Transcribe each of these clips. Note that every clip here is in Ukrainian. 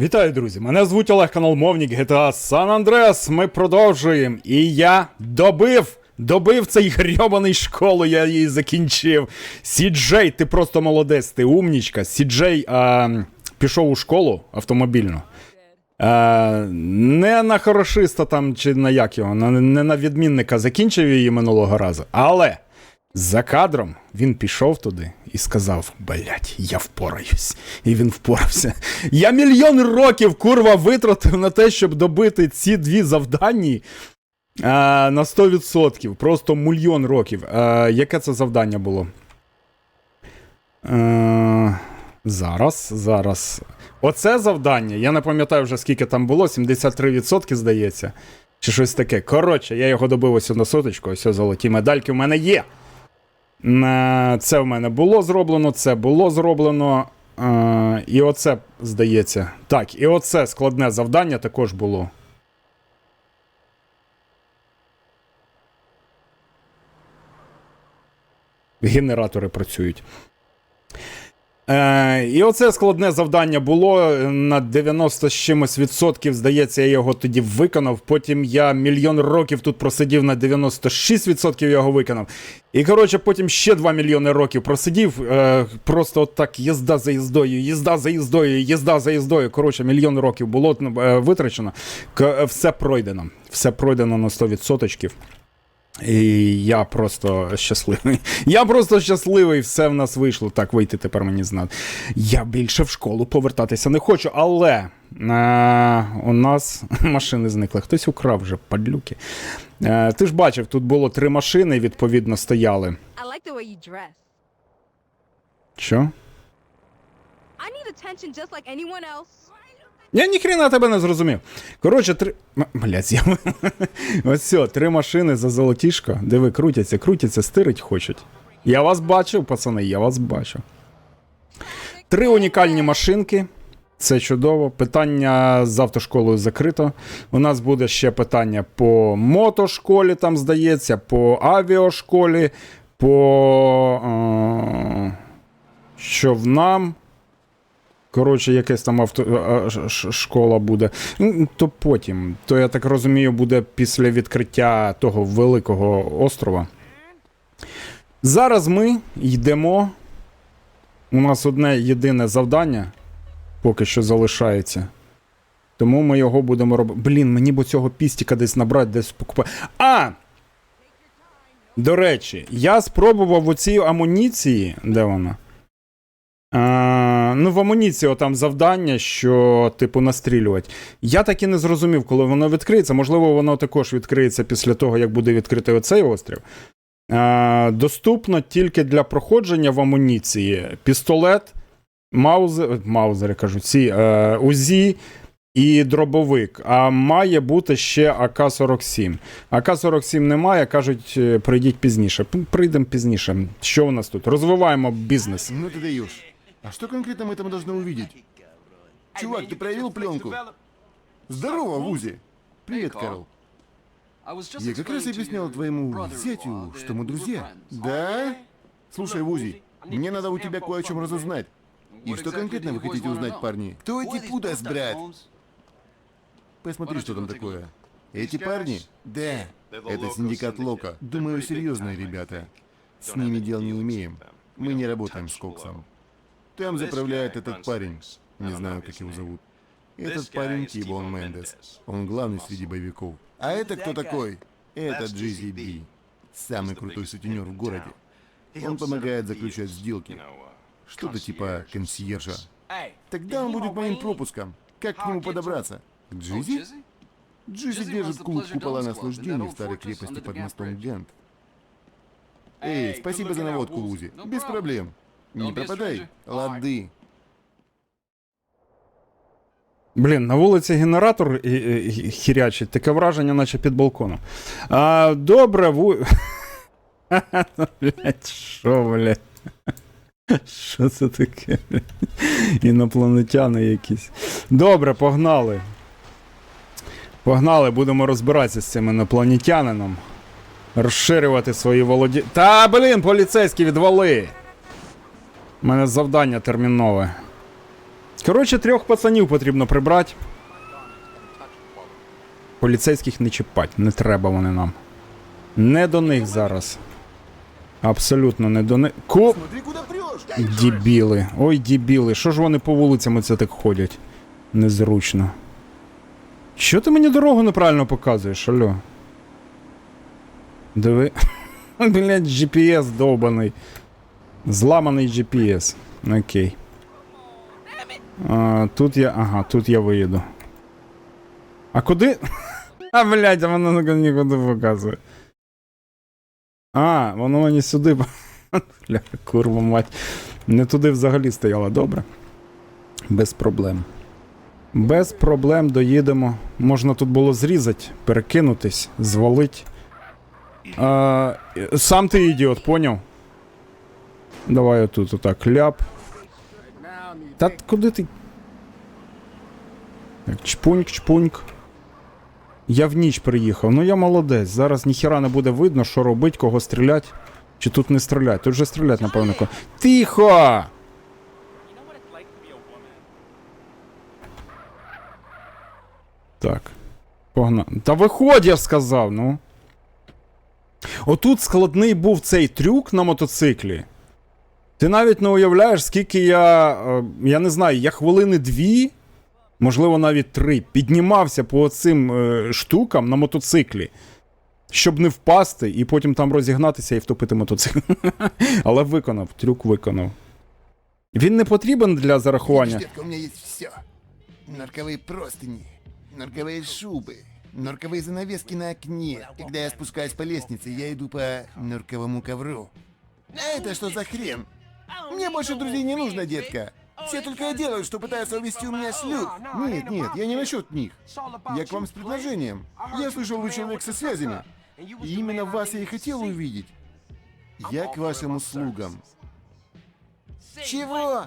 Вітаю, друзі! Мене звуть Олег канал Мовник GTA San Andreas. Ми продовжуємо. І я добив! Добив цей грьобаний школу, я її закінчив. Сіджей, ти просто молодець, ти умнічка. Сіджей пішов у школу автомобільну. А, не на хорошиста там чи на як його, не на відмінника закінчив її минулого разу. Але за кадром він пішов туди і сказав: блять, я впораюсь. І він впорався. Я мільйон років, курва, витратив на те, щоб добити ці дві завдання. А, на 100%. Просто мільйон років. А, яке це завдання було? Е, зараз, зараз. Оце завдання, я не пам'ятаю вже скільки там було, 73% здається. Чи щось таке. Коротше, я його добив ось на соточку, ось золоті медальки в мене є. Це в мене було зроблено, це було зроблено. І оце, здається. Так, і оце складне завдання також було. Генератори працюють. Е, і оце складне завдання було на 90 з чимось відсотків. Здається, я його тоді виконав. Потім я мільйон років тут просидів на 96% його виконав. І коротше, потім ще 2 мільйони років просидів. Е, просто от так їзда за їздою, їзда за їздою, їзда за їздою. Коротше, мільйон років було е, витрачено. К- Все пройдено. Все пройдено на 100%. І я просто щасливий. Я просто щасливий, все в нас вийшло. Так, вийти тепер мені знати. Я більше в школу повертатися не хочу, але е, у нас машини зникли. Хтось украв вже падлюки. Е, ти ж бачив, тут було три машини, відповідно, стояли. Like. Що? I need attention just like anyone else. Я ніхрена тебе не зрозумів. Коротше, три. Блядь, я... Ось все, три машини за золотішко. Диви, крутяться, крутяться, стирить хочуть. Я вас бачив, пацани, я вас бачив. Три унікальні машинки. Це чудово. Питання з автошколою закрито. У нас буде ще питання по мотошколі, там здається, по авіашколі, по е- човнам. Коротше, якась там авто, школа буде. То потім. То я так розумію, буде після відкриття того великого острова. Зараз ми йдемо. У нас одне єдине завдання поки що залишається. Тому ми його будемо робити. Блін, мені б цього пістіка десь набрати, десь покупати. А! До речі, я спробував оці амуніції. Де вона? А, ну, в амуніції там завдання, що, типу, настрілювати. Я так і не зрозумів, коли воно відкриється. Можливо, воно також відкриється після того, як буде відкритий оцей острів. А, доступно тільки для проходження в амуніції пістолет, маузер, маузери кажу, ці е, УЗІ і дробовик. А має бути ще АК-47. АК-47 немає, кажуть, е, прийдіть пізніше. Прийдемо пізніше. Що у нас тут? Розвиваємо бізнес. Ну ты даешь. А что конкретно мы там должны увидеть? Чувак, ты проявил пленку? Здорово, Вузи. Привет, Карл. Я как раз объяснял твоему зятю, что мы друзья. Да? Слушай, Вузи, мне надо у тебя кое о чем разузнать. И что конкретно вы хотите узнать, парни? Кто эти Пудас, брат? Посмотри, что там такое. Эти парни? Да. Это синдикат Лока. Думаю, серьезные ребята. С ними дел не имеем. Мы не работаем с Коксом. Там заправляет этот парень. Не знаю, как его зовут. Этот парень Тибон Мендес. Он главный среди боевиков. А это кто такой? Это Джизи Би. Самый крутой сутенер в городе. Он помогает заключать сделки. Что-то типа консьержа. Тогда он будет моим пропуском. Как к нему подобраться? К Джизи? Джизи держит клуб купола наслаждений в старой крепости под мостом Гант. Эй, спасибо за наводку, Узи. Без проблем. Не пропадай. Лады. Блін, на вулиці генератор і- і- і хірячить, таке враження, наче під балконом. А, добре, ву. Блять, що, блять? Що це таке? Інопланетяни якісь. Добре, погнали. Погнали, будемо розбиратися з цим інопланетянином. Розширювати свої володі. Та, блін, поліцейські відвали! У мене завдання термінове. Коротше, трьох пацанів потрібно прибрати. Поліцейських не чіпать, не треба вони нам. Не до них зараз. Абсолютно не до них. Смотри! Дібіли. Ой, дібіли. Що ж вони по вулицям це так ходять? Незручно. Що ти мені дорогу неправильно показуєш, алло? Диви. Блять, GPS довбаний. Зламаний GPS. Окей. А, тут я. Ага, тут я виїду. А куди? А, блядь, воно нікуди показує. А, воно мені сюди. Бля, курва мать. Не туди взагалі стояла, добре. Без проблем. Без проблем доїдемо. Можна тут було зрізати, перекинутись, звалить. А, сам ти ідіот, поняв? Давай отут отак ляп. Та куди ти? Так, чпуньк, чпуньк. Я в ніч приїхав. Ну я молодець. Зараз ніхіра не буде видно, що робить, кого стрілять. Чи тут не стрілять? Тут же стрілять, напевно. ко- Тихо! Так. Погнали. Та виходь, я сказав, ну. Отут складний був цей трюк на мотоциклі. Ти навіть не уявляєш, скільки я. е, Я не знаю, я хвилини дві, можливо, навіть три, піднімався по цим е, штукам на мотоциклі, щоб не впасти і потім там розігнатися і втопити мотоцикл. Але виконав, трюк виконав. Він не потрібен для зарахування. Видишь, детка, у меня есть все. Норковые простыни, норковые шубы, норковые занавески на окне. Когда я спускаюсь по лестнице, я иду по норковому ковру. А это что за хрен? Мне больше друзей не нужно, детка. Все только и делают, что пытаются увести у меня шлюх. Нет, нет, я не насчет них. Я к вам с предложением. Я слышал, вы человек со связями. И именно вас я и хотел увидеть. Я к вашим услугам. Чего?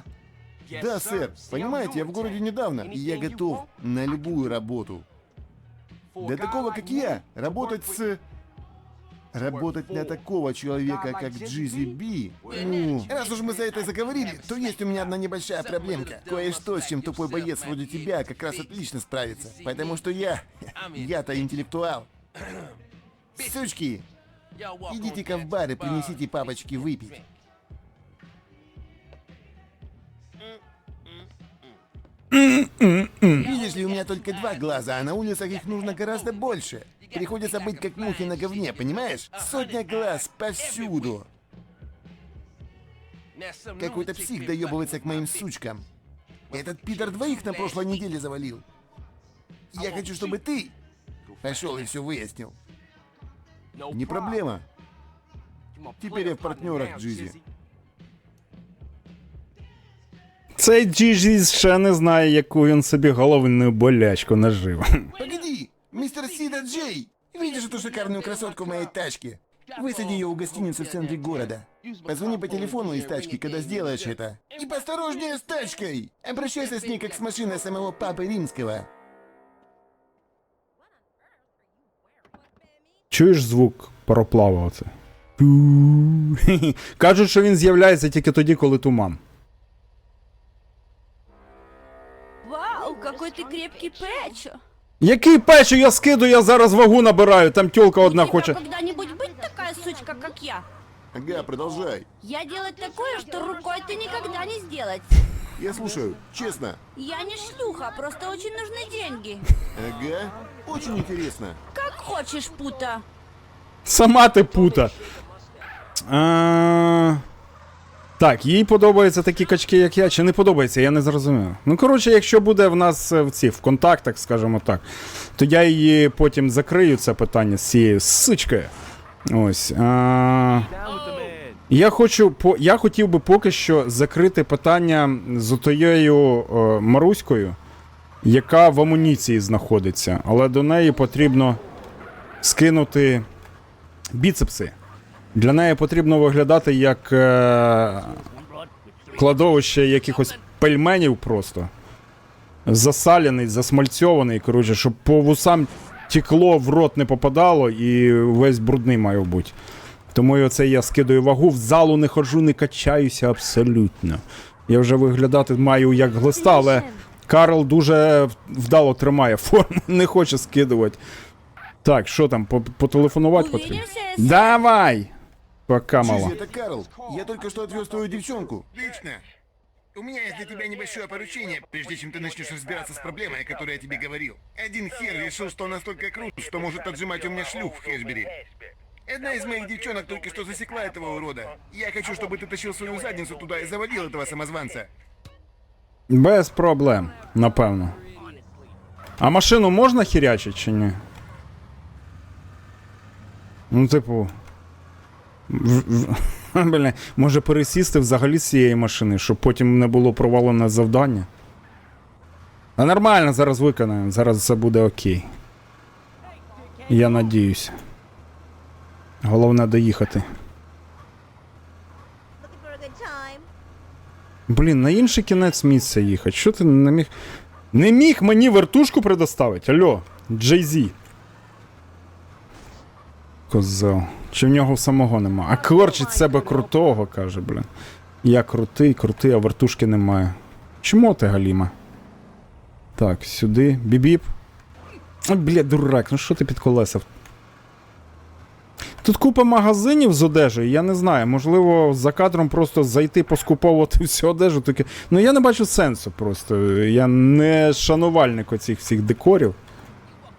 Да, сэр. Понимаете, я в городе недавно, и я готов на любую работу. Для такого, как я, работать с... Работать на такого человека, как Джизи Би, ну... Раз уж мы за это заговорили, то есть у меня одна небольшая проблемка. Кое-что, с чем тупой боец вроде тебя как раз отлично справится. Потому что я... Я-то интеллектуал. Сучки, идите-ка в бар и принесите папочке выпить. Видишь ли, у меня только два глаза, а на улицах их нужно гораздо больше. Приходится быть как мухи на говне, понимаешь? Сотня глаз повсюду. Какой-то псих доебывается к моим сучкам. Этот пидор двоих на прошлой неделе завалил. Я хочу, чтобы ты пошел и все выяснил. Не проблема. Теперь я в партнерах, Джизи. Цей Джіжі ще не знає, яку він собі головну болячку нажив. Погоди, мистер Сида Джей! Видишь эту шикарную красотку в моей тачке? Высади ее у гостиницы в центре города. Позвони по телефону из тачки, когда сделаешь это. И посторожнее с тачкой! Обращайся с ней, как с машиной самого Папы Римского. Чуєш звук пароплава оце? Ту. Кажуть, що він з'являється тільки тоді, коли туман. Ты крепкий Пэчо. Який печі я скиду, я зараз вагу набираю, там тьолка одна У тебя хоче. когда-нибудь быть такая сучка, как я? Ага, продолжай. Я делать такое, что рукой ты никогда не сделать. Я слушаю, честно. Я не шлюха, просто очень нужны деньги. Ага, очень интересно. Как хочешь, пута. Сама ти пута. А... Так, їй подобаються такі качки, як я, чи не подобається, я не зрозумів. Ну, коротше, якщо буде в нас е, в ці в контактах, скажімо так, то я її потім закрию це питання з цією сичкою. Ось. А... Я хочу по я хотів би поки що закрити питання з отоєю е, Маруською, яка в амуніції знаходиться, але до неї потрібно скинути біцепси. Для неї потрібно виглядати як е, кладовище якихось пельменів просто. Засаляний, засмальцьований, коротше, щоб по вусам тікло в рот не попадало і весь брудний має бути. Тому і оце я скидаю вагу, в залу не ходжу, не качаюся абсолютно. Я вже виглядати маю як глиста, але Карл дуже вдало тримає форму, не хоче скидувати. Так, що там, по- потелефонувати потрібно? Давай! Пока мало. Это Карл. Я только что отвез твою девчонку. Отлично. У меня есть для тебя небольшое поручение, прежде чем ты начнешь разбираться с проблемой, о которой я тебе говорил. Один хер решил, что он настолько крут, что может отжимать у меня шлюх в Хэшбери. Одна из моих девчонок только что засекла этого урода. Я хочу, чтобы ты тащил свою задницу туда и заводил этого самозванца. Без проблем, напевно. А машину можна хірячити чи ні? Ну, типу. Бля, може пересісти взагалі з цієї машини, щоб потім не було провалене завдання. А нормально, зараз виконаємо, зараз все буде окей. Я надіюся. Головне доїхати. Блін, на інший кінець місця їхати. Що ти не міг. Не міг мені вертушку предоставити? Алло, Джей Зі. Козел. Чи в нього самого нема? А корчить себе крутого, каже, блін. Я крутий, крутий, а вертушки немає. Чому ти, Галіма? Так, сюди. Бібіп. Ой, бля, дурак, ну що ти під колеса? Тут купа магазинів з одежею, я не знаю. Можливо, за кадром просто зайти поскуповувати всю одежу. Таке. Ну я не бачу сенсу просто. Я не шанувальник оцих всіх декорів.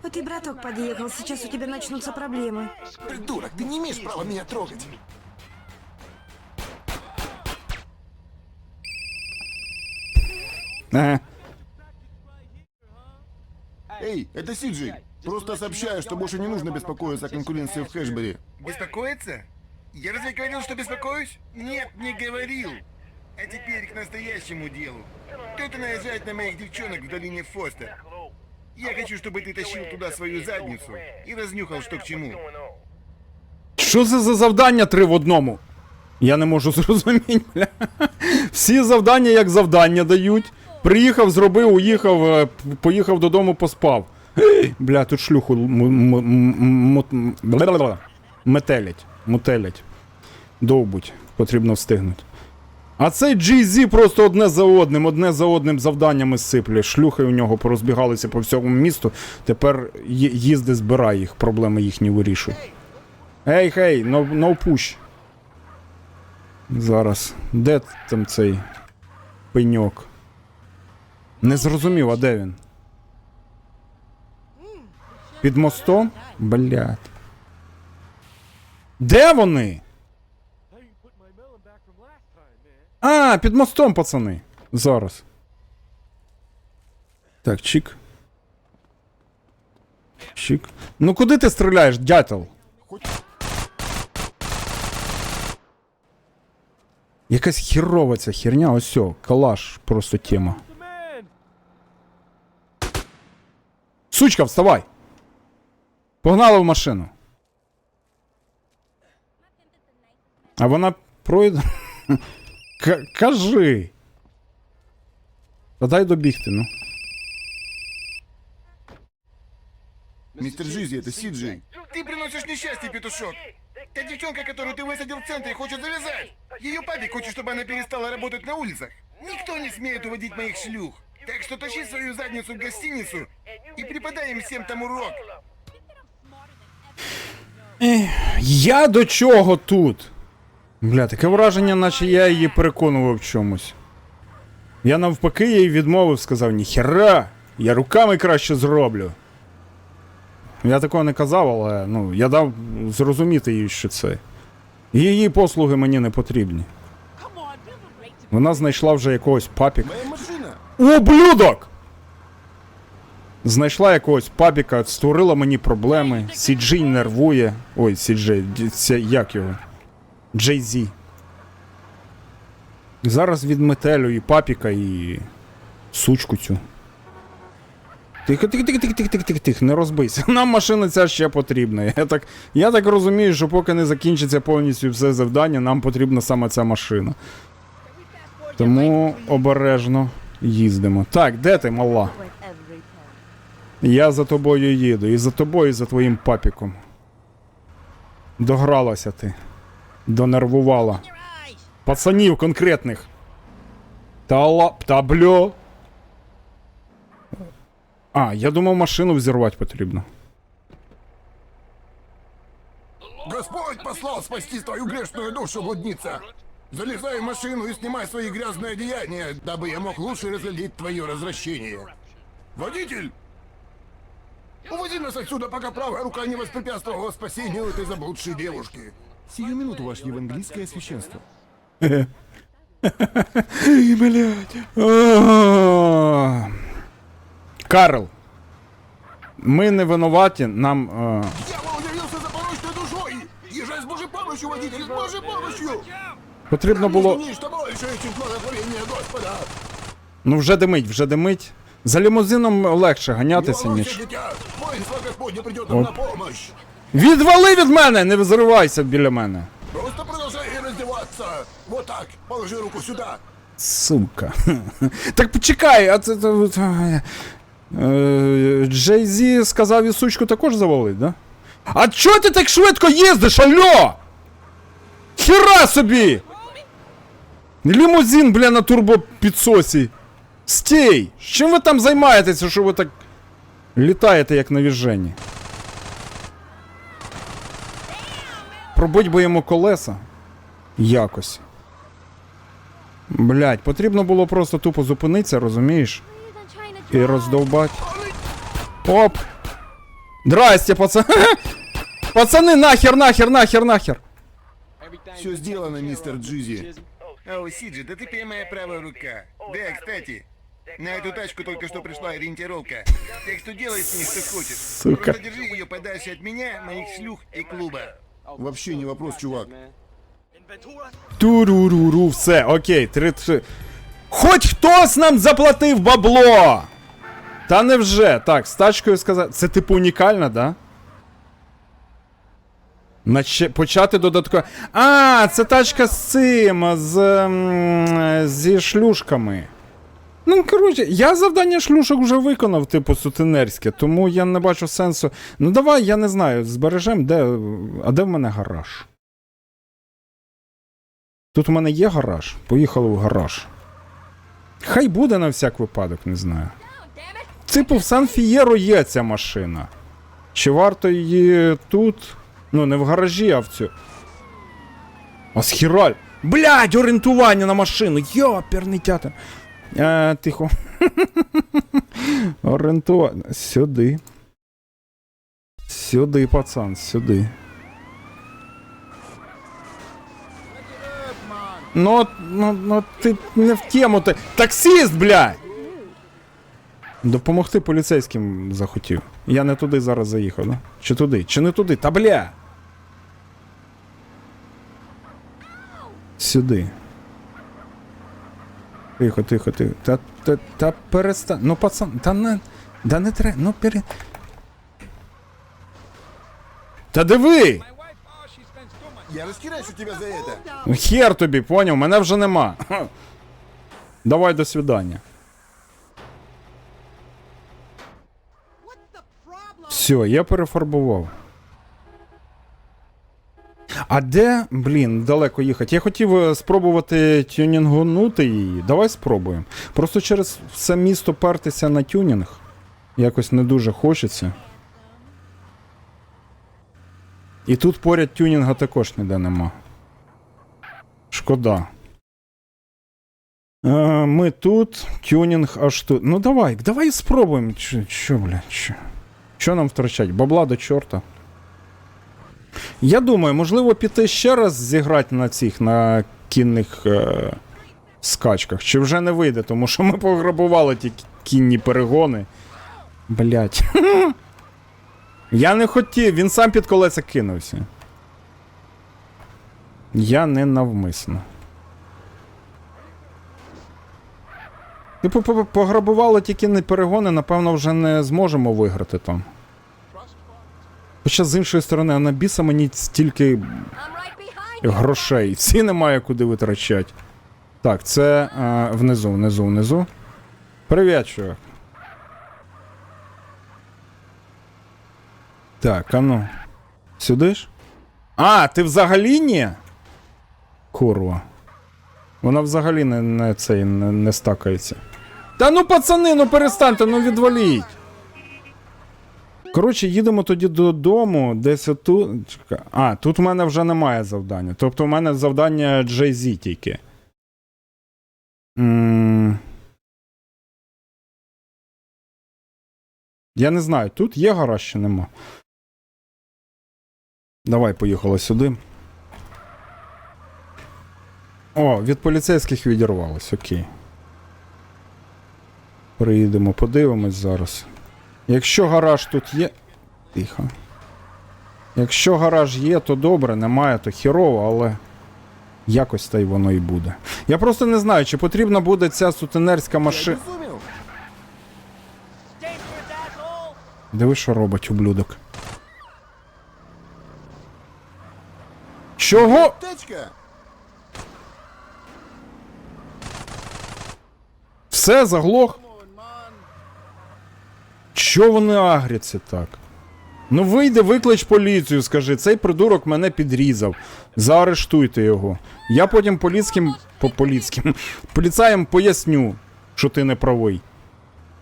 Вот и браток подъехал, сейчас у тебя начнутся проблемы. Придурок, ты не имеешь права меня трогать. Ага. Эй, это Сиджи. Просто сообщаю, что больше не нужно беспокоиться о конкуренции в Хэшбери. Беспокоиться? Я разве говорил, что беспокоюсь? Нет, не говорил. А теперь к настоящему делу. Кто-то наезжает на моих девчонок в долине Фостер. Я хочу, чтобы ты тащил туда свою задницу и разнюхал, что к чему. Що це за завдання три в одному? Я не можу зрозуміти, бля. Всі завдання як завдання дають. Приїхав, зробив, уїхав, е, поїхав додому, поспав. Бля, тут шлюху м- м- метелять. Мотелять. Довбуть. Потрібно встигнути. А цей GZ просто одне за одним, одне за одним завданнями сипле. Шлюхи у нього порозбігалися по всьому місту. Тепер їзди збирає їх, проблеми їхні вирішує. Ей, хей, no, push. Зараз. Де там цей пеньок? Не зрозумів, а де він? Під мостом? Блядь. Де вони? А, під мостом, пацани. Зараз. Так, чик. Чик. Ну куди ти стріляєш, дятел? Якась хірова ця херня, ось сьо, калаш, просто тема. Сучка, вставай! Погнали в машину. А вона пройде. К- кажи. Та дай добігти, ну. Мистер Жизи, это Сиджи. Ты приносишь несчастье, петушок. Та девчонка, которую ты высадил в центре, хочет завязать. Ее папик хочет, чтобы она перестала работать на улицах. Никто не смеет уводить моих шлюх. Так что тащи свою задницу в гостиницу и преподай им всем там урок. Я до чого тут? Бля, таке враження, наче я її переконував в чомусь. Я навпаки їй відмовив, сказав, ніхера, я руками краще зроблю. Я такого не казав, але ну, я дав зрозуміти їй, що це. Її послуги мені не потрібні. Вона знайшла вже якогось папіка. Ублюдок! Знайшла якогось папіка, створила мені проблеми. Сіджій нервує. Ой, Сіджей, це як його? Джей Зі. Зараз відметелю і папіка, і сучку цю. Тихо, тихо, тихо, тихо, тихо, тихо, тихо, не розбийся. Нам машина ця ще потрібна. Я так, я так розумію, що поки не закінчиться повністю все завдання, нам потрібна саме ця машина. Тому обережно їздимо. Так, де ти, мала? Я за тобою їду. І за тобою, і за твоїм папіком. Догралася ти. Донервувала. Пацанів конкретних. Та ла... Та бльо. А, я думав, машину взірвати потрібно. Господь послал спасти твою грешную душу, блудница! Залезай в машину и снимай свои грязные одеяния, дабы я мог лучше разглядеть твое возвращение. Водитель! Увози нас отсюда, пока правая рука не воспрепятствовала спасению этой заблудшей девушки. Сию минуту, ваше евангелийское священство. О, Карл. Ми не винуваті, нам. е, Дьявол явился за порочной душой! Езжай с Божьей помощью, водитель, с Божьей помощью! потрібно було. Извини, что больше, чем благословение Господа! Ну вже димить, вже димить. За лімузином легше Не ганятися, волнуйся, ніж. дитя! Воинство Господне придет нам на помощь! Відвали від мене! Не взривайся біля мене. Просто продолжай раздеваться! Вот так! Положи руку сюда! Сука. Так почекай, а це. е, Джей Зі сказав і сучку також завалить, да? А чого ти так швидко їздиш, альо? Хіра собі! Лімузин, бля, на турбопідсосі. Стій! Чим ви там займаєтеся, що ви так літаєте, як на віжені? Пробить би йому колеса. Якось. Блять, потрібно було просто тупо зупинитися, розумієш? І роздовбать. Оп! Здрасте, пацани! Пацани, нахер, нахер, нахер, нахер! Все сделано, мистер Джизи. О, Сиджи, да ты прямая правая рука. Да, кстати, на эту тачку только что пришла ориентировка. Так что делай с ней что хочешь. Сука. Просто держи ее подальше от меня, моих шлюх и клуба. Вообще не вопрос, чувак. Туруруру, все, окей, три, три. Хоч хтось нам заплатив бабло! Та невже? Так, з тачкою сказати. Це типу унікально, да? Наче... Почати додатково. А, це тачка з цим, з. зі шлюшками. Ну, коротше, я завдання шлюшок вже виконав, типу, сутенерське, тому я не бачу сенсу. Ну давай, я не знаю, збережем, де. А де в мене гараж? Тут у мене є гараж. Поїхали в гараж. Хай буде на всяк випадок, не знаю. Типу, в Сан Фієро є ця машина. Чи варто її тут? Ну, не в гаражі, а в цю. А схіраль. Блядь, орієнтування на машину. Йоперний театр. Е, тихо. Орієнтування. Сюди. Сюди, пацан, сюди. Ну, ну, ну ти не в тему ти. Таксіст, блядь! Допомогти поліцейським захотів. Я не туди зараз заїхав, да? Чи туди? Чи не туди? Та бля! Сюди. Тихо, тихо, тихо. Та, та, та перестань. Ну, пацан, та не. Да не треба. Ну, пере. Та диви! Я раскираюсь тебя за это. Ну, Хер тобі, поняв, мене вже нема. Давай до свидання. Все, я перефарбував. А де, блін, далеко їхати? Я хотів е, спробувати тюнінгонути її. Давай спробуємо. Просто через все місто пертися на тюнінг. Якось не дуже хочеться. І тут поряд тюнінга також ніде нема. Шкода. Е, ми тут, тюнінг аж тут. Ну давай, давай спробуємо. Чо, чо бля, чо? Що нам втрачать? Бабла до чорта. Я думаю, можливо, піти ще раз зіграти на цих на кінних е, скачках. Чи вже не вийде, тому що ми пограбували ті кінні перегони. Блять. Я не хотів, він сам під колеса кинувся. Я не навмисно. Типу, пограбували тільки не перегони, напевно, вже не зможемо виграти там. Хоча з іншої сторони, а на біса мені стільки грошей. Всі немає куди витрачати. Так, це е, внизу, внизу, внизу. Привіт, чувак. Так, а ну. Сюди ж? А, ти взагалі ні? Курва. Вона взагалі не, не, цей, не, не стакається. Та ну пацани, ну перестаньте, ну відваліть. Коротше, їдемо тоді додому, десь отут. А, тут в мене вже немає завдання. Тобто в мене завдання Jay-Z тільки. м Я не знаю, тут є гараж чи нема. Давай, поїхали сюди. О, від поліцейських відірвалось, окей. Приїдемо, подивимось зараз. Якщо гараж тут є. Тихо. Якщо гараж є, то добре, немає, то хірово, але якось та й воно і буде. Я просто не знаю, чи потрібна буде ця сутенерська машина. Диви, що робить ублюдок. Чого? Все, заглох? Чо вони агряться так? Ну вийди, виклич поліцію, скажи, цей придурок мене підрізав. Заарештуйте його. Я потім поліцьким. По поліцьким. Поліцаєм поясню, що ти не правий.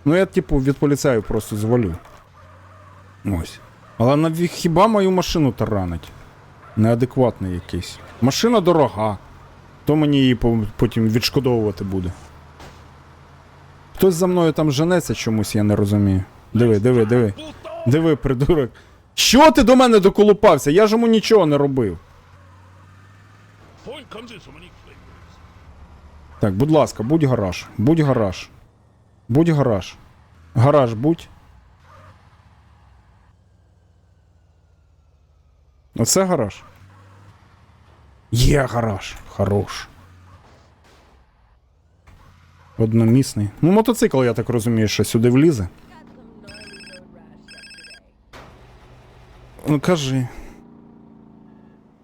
Ну я, типу, від поліцаю просто звалю. Ось. Але наві хіба мою машину таранить? Неадекватний якийсь. Машина дорога. То мені її потім відшкодовувати буде. Хтось за мною там женеться чомусь, я не розумію. Диви, диви, диви. Диви, придурок. Що ти до мене доколупався? Я ж йому нічого не робив. Так, будь ласка, будь гараж. Будь гараж. Будь гараж. Гараж будь. Оце гараж. Є гараж. Хорош. Одномісний. Ну, мотоцикл, я так розумію, що сюди влізе. Ну, кажи.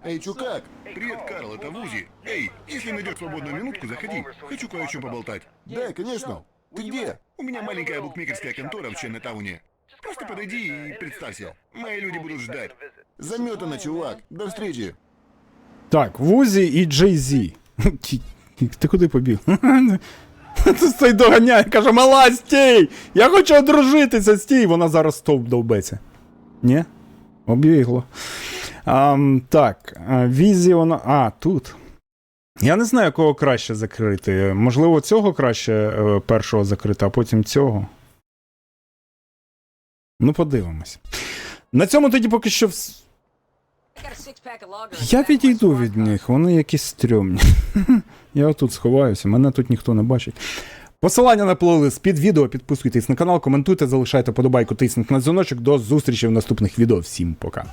Эй, чукак! Привет, Карл, это Вузи. Эй, если найдешь свободную минутку, заходи. Хочу кое о чем поболтать. Да, конечно. Ты где? У меня маленькая букмекерская контора в Ченнетауне. Просто подойди и представься. Мои люди будут ждать. Заметано, чувак. До встречи. Так, Вузі і Джей Зі. Ті- Ти куди побіг? Ти стой доганяє, каже, мала, стій! Я хочу одружитися, стій! Вона зараз стовп довбеться. Ні? Обігло. А, так, візі вона. А, тут. Я не знаю, кого краще закрити. Можливо, цього краще е, першого закрити, а потім цього. Ну, подивимось. На цьому тоді поки що. вс- я відійду від них, вони якісь стрьомні. Я отут сховаюся, мене тут ніхто не бачить. Посилання на плейлист під відео, підписуйтесь на канал, коментуйте, залишайте подобайку, тисніть на дзвіночок. До зустрічі в наступних відео. Всім пока.